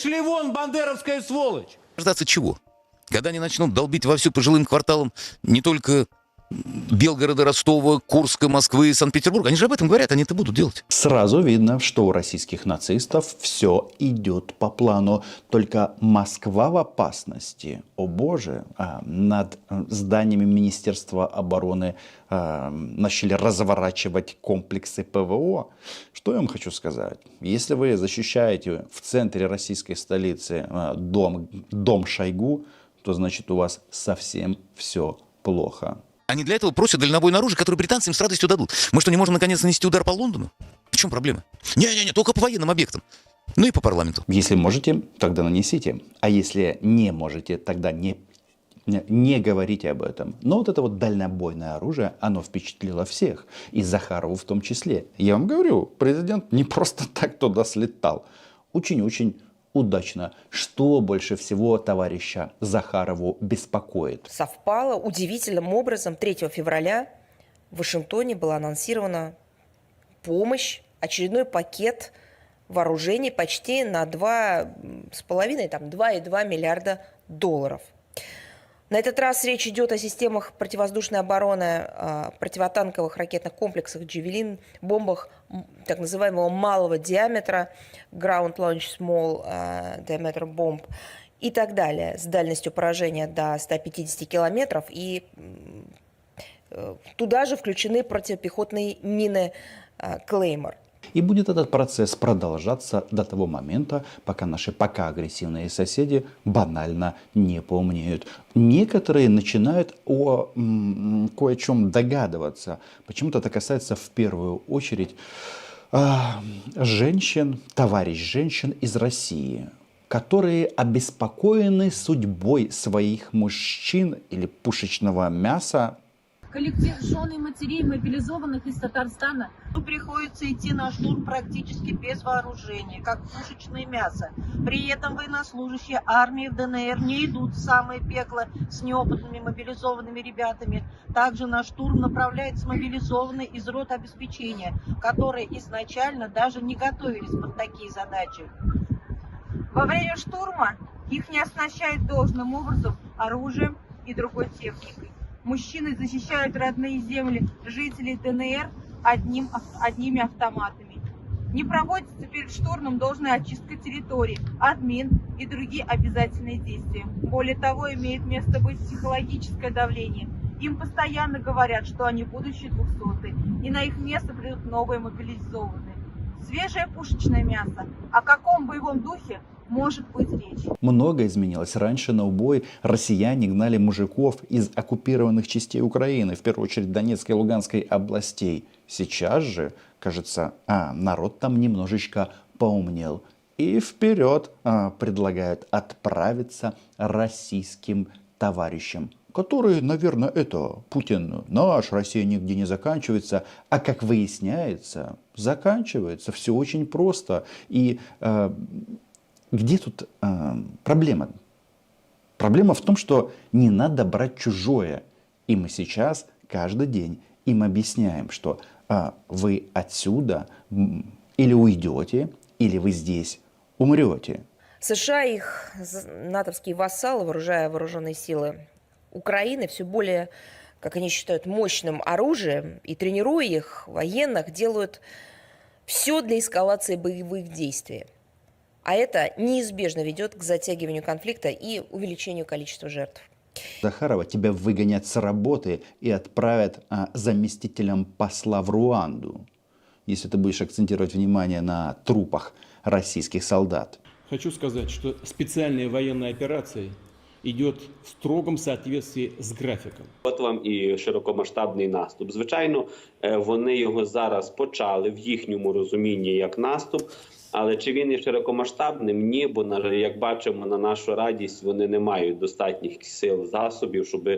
Шли вон, бандеровская сволочь! Ждаться чего? Когда они начнут долбить вовсю по жилым кварталам не только Белгорода, Ростова, Курска, Москвы Санкт-Петербурга. Они же об этом говорят, они это будут делать. Сразу видно, что у российских нацистов все идет по плану. Только Москва в опасности. О боже, а, над э, зданиями Министерства обороны а, начали разворачивать комплексы ПВО. Что я вам хочу сказать? Если вы защищаете в центре российской столицы а, дом, дом Шойгу, то значит у вас совсем все плохо. Они для этого просят дальнобойное оружие, которое британцы им с радостью дадут. Мы что, не можем наконец нанести удар по Лондону? В чем проблема? Не-не-не, только по военным объектам. Ну и по парламенту. Если можете, тогда нанесите. А если не можете, тогда не, не, говорите об этом. Но вот это вот дальнобойное оружие, оно впечатлило всех. И Захарову в том числе. Я вам говорю, президент не просто так туда слетал. Очень-очень удачно. Что больше всего товарища Захарову беспокоит? совпало удивительным образом 3 февраля в Вашингтоне была анонсирована помощь, очередной пакет вооружений почти на 2,5, там 2,2 миллиарда долларов. На этот раз речь идет о системах противовоздушной обороны, о противотанковых ракетных комплексах «Джевелин», бомбах так называемого малого диаметра, Ground Launch Small э, Diameter Bomb и так далее, с дальностью поражения до 150 километров. И э, туда же включены противопехотные мины э, «Клеймор». И будет этот процесс продолжаться до того момента, пока наши пока агрессивные соседи банально не поумнеют. Некоторые начинают о м, кое-чем догадываться. Почему-то это касается в первую очередь а, женщин, товарищ женщин из России, которые обеспокоены судьбой своих мужчин или пушечного мяса Коллектив жен и матерей, мобилизованных из Татарстана, Приходится идти на штурм практически без вооружения, как пушечное мясо. При этом военнослужащие армии в ДНР не идут в самое пекло с неопытными мобилизованными ребятами. Также на штурм направляется мобилизованный из рот обеспечения, которые изначально даже не готовились под такие задачи. Во время штурма их не оснащают должным образом оружием и другой техникой. Мужчины защищают родные земли жителей ДНР одним, одними автоматами. Не проводится перед штурмом должная очистка территории, админ и другие обязательные действия. Более того, имеет место быть психологическое давление. Им постоянно говорят, что они будущие двухсотые, и на их место придут новые мобилизованные. Свежее пушечное мясо. О каком боевом духе может быть речь? Много изменилось. Раньше на убой россияне гнали мужиков из оккупированных частей Украины, в первую очередь Донецкой и Луганской областей. Сейчас же, кажется, а, народ там немножечко поумнел. И вперед а, предлагают отправиться российским товарищам, которые, наверное, это Путин наш, Россия нигде не заканчивается, а как выясняется, заканчивается. Все очень просто. И э, где тут э, проблема? Проблема в том, что не надо брать чужое. И мы сейчас каждый день им объясняем, что а, вы отсюда или уйдете, или вы здесь умрете. США и их натовские вассалы, вооружая вооруженные силы Украины, все более, как они считают, мощным оружием и тренируя их, военных, делают все для эскалации боевых действий. А это неизбежно ведет к затягиванию конфликта и увеличению количества жертв. Захарова тебя выгонят с работы и отправят а, заместителем посла в Руанду, если ты будешь акцентировать внимание на трупах российских солдат. Хочу сказать, что специальная военная операция идет в строгом соответствии с графиком. От вам і широкомасштабний наступ. Звичайно, е, вони його зараз почали в їхньому розумінні як наступ. Але чи він є широкомасштабним? Ні, бо на як бачимо на нашу радість, вони не мають достатніх сил засобів, щоб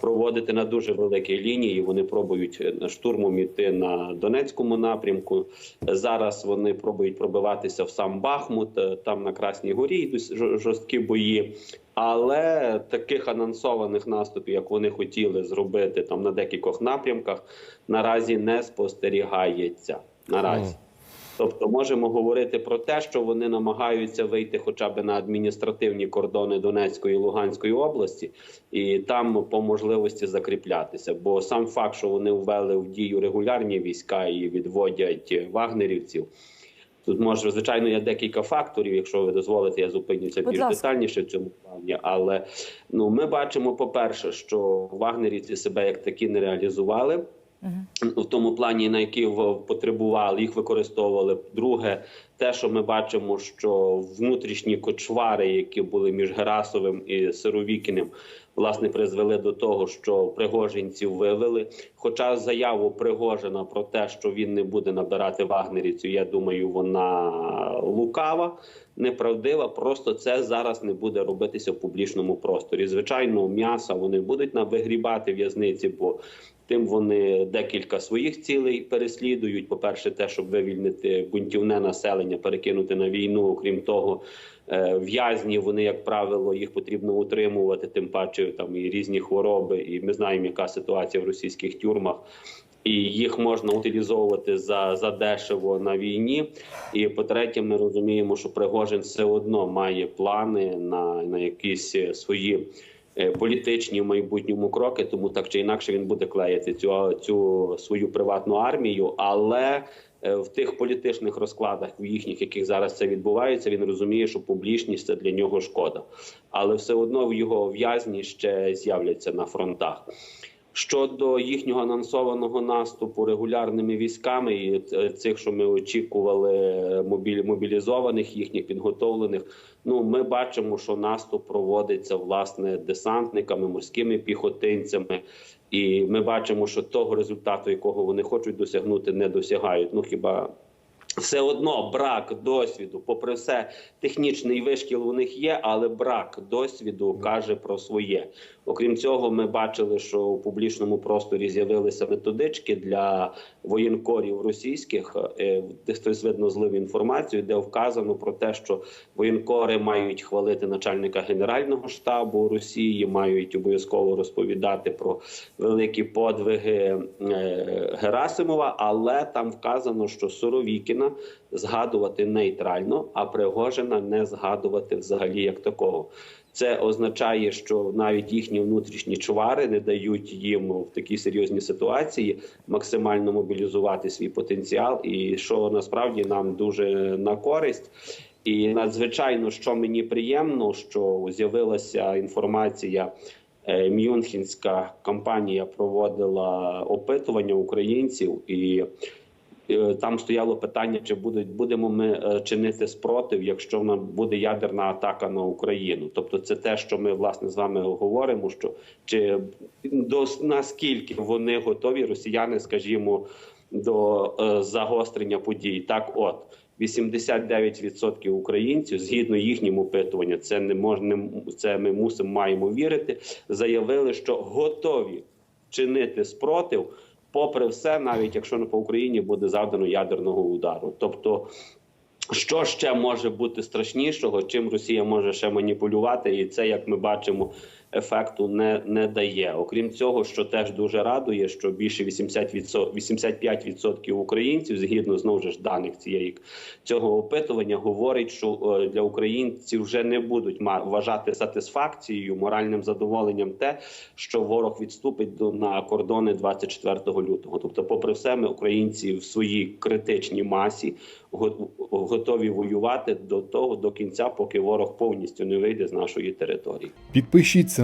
проводити на дуже великій лінії. Вони пробують е, штурмом іти на Донецькому напрямку. Зараз вони пробують пробиватися в сам Бахмут. е, Там на Красній Горі йдуть жо- жорсткі бої. Але таких анонсованих наступів, як вони хотіли зробити там на декількох напрямках, наразі не спостерігається. Наразі. Тобто можемо говорити про те, що вони намагаються вийти хоча б на адміністративні кордони Донецької і Луганської області, і там по можливості закріплятися. Бо сам факт, що вони ввели в дію регулярні війська і відводять вагнерівців. Тут може звичайно є декілька факторів. Якщо ви дозволите, я зупинюся Будь більш ласка. детальніше в цьому плані. Але ну ми бачимо, по-перше, що вагнерівці себе як такі не реалізували. В тому плані, на які потребували, їх використовували. Друге, те, що ми бачимо, що внутрішні кочвари, які були між Герасовим і Сировікіним, власне, призвели до того, що пригожинців вивели. Хоча заяву Пригожина про те, що він не буде набирати вагнерівців, я думаю, вона лукава, неправдива. Просто це зараз не буде робитися в публічному просторі. Звичайно, м'яса вони будуть вигрібати в'язниці, бо Тим вони декілька своїх цілей переслідують. По перше, те, щоб вивільнити бунтівне населення, перекинути на війну. Окрім того, е, в'язні вони, як правило, їх потрібно утримувати. Тим паче там і різні хвороби. І ми знаємо, яка ситуація в російських тюрмах. І їх можна утилізовувати за, за дешево на війні. І по-третє, ми розуміємо, що Пригожин все одно має плани на, на якісь свої е, політичні в майбутньому кроки, тому так чи інакше він буде клеїти цю, цю свою приватну армію, але в тих політичних розкладах, в їхніх, яких зараз це відбувається, він розуміє, що публічність це для нього шкода, але все одно в його в'язні ще з'являться на фронтах. Щодо їхнього анонсованого наступу регулярними військами, і е, цих, що ми очікували, мобілі- мобілізованих, їхніх підготовлених. Ну, ми бачимо, що наступ проводиться власне десантниками, морськими піхотинцями, і ми бачимо, що того результату, якого вони хочуть досягнути, не досягають. Ну хіба все одно брак досвіду, попри все, технічний вишкіл у них є, але брак досвіду каже про своє. Окрім цього, ми бачили, що у публічному просторі з'явилися методички для воєнкорів російських, е, де хтось видно злив інформацію, де вказано про те, що воєнкори мають хвалити начальника генерального штабу Росії, мають обов'язково розповідати про великі подвиги е, Герасимова, але там вказано, що Суровікіна згадувати нейтрально, а Пригожина не згадувати взагалі як такого. Це означає, що навіть їхні внутрішні чвари не дають їм в такій серйозній ситуації максимально мобілізувати свій потенціал, і що насправді нам дуже на користь. І надзвичайно, що мені приємно, що з'явилася інформація. е, Мюнхенська компанія проводила опитування українців, і там стояло питання, чи будуть будемо ми е, чинити спротив, якщо в нас буде ядерна атака на Україну. Тобто, це те, що ми власне з вами говоримо. Що чи до наскільки вони готові, росіяни, скажімо, до е, загострення подій, так от. 89% українців, згідно їхнім опитуванням, це не можна, це ми мусимо маємо вірити. Заявили, що готові чинити спротив, попри все, навіть якщо не по Україні буде завдано ядерного удару. Тобто, що ще може бути страшнішого, чим Росія може ще маніпулювати, і це, як ми бачимо, ефекту не, не дає. Окрім цього, що теж дуже радує, що більше 80%, 85% українців, згідно знову ж даних цієї цього опитування, говорить, що е, для українців вже не будуть вважати сатисфакцією, моральним задоволенням те, що ворог відступить до на кордони 24 лютого. Тобто, попри все, ми українці в своїй критичній масі готові воювати до того до кінця, поки ворог повністю не вийде з нашої території. Підпишіться